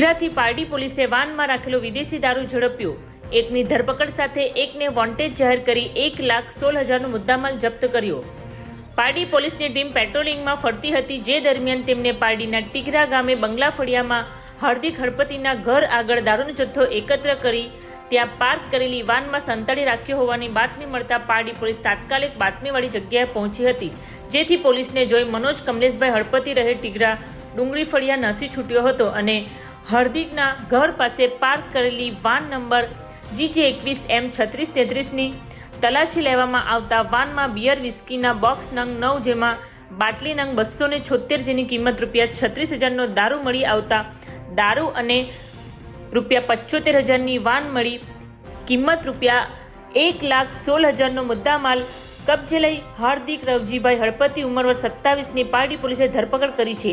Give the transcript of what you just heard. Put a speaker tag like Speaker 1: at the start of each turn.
Speaker 1: ટીઘરાથી પારડી પોલીસે વાનમાં રાખેલો વિદેશી દારૂ ઝડપ્યો. એકની ધરપકડ સાથે એકને વોન્ટેજ જાહેર કરી એક લાખ સોળ હજારનો મુદ્દામાલ જપ્ત કર્યો. પારડી પોલીસની ટીમ પેટ્રોલિંગમાં ફરતી હતી, જે દરમિયાન તેમને પારડીના ટીગરા ગામે બંગલા ફળિયામાં હાર્દિક હળપતિના ઘર આગળ દારૂનો જથ્થો એકત્ર કરી ત્યાં પાર્ક કરેલી વાનમાં સંતાડી રાખ્યો હોવાની બાતમી મળતા પારડી પોલીસ તાત્કાલિક બાતમીવાળી જગ્યાએ પહોંચી હતી, જેથી પોલીસને જોઈ મનોજ કમલેશભાઈ હળપતિ રહે ટીગરા ડુંગળી ફળિયા નસી છૂટ્યો હતો અને હાર્દિકના ઘર પાસે પાર્ક કરેલી વાન નંબર જીજે એકવીસ એમ છત્રીસ તેત્રીસની તલાશી લેવામાં આવતા વાનમાં બિયર વિસ્કીના બોક્સ નંગ નવ જેમાં બાટલી નંગ બસો ને છોતેર જેની કિંમત રૂપિયા છત્રીસ હજારનો દારૂ મળી આવતા દારૂ અને રૂપિયા પચોતેર હજારની વાન મળી કિંમત રૂપિયા એક લાખ સોળ હજારનો મુદ્દામાલ કબજે લઈ હાર્દિક રવજીભાઈ હળપતિ ઉંમર વર્ષ સત્તાવીસની પારડી પોલીસે ધરપકડ કરી છે.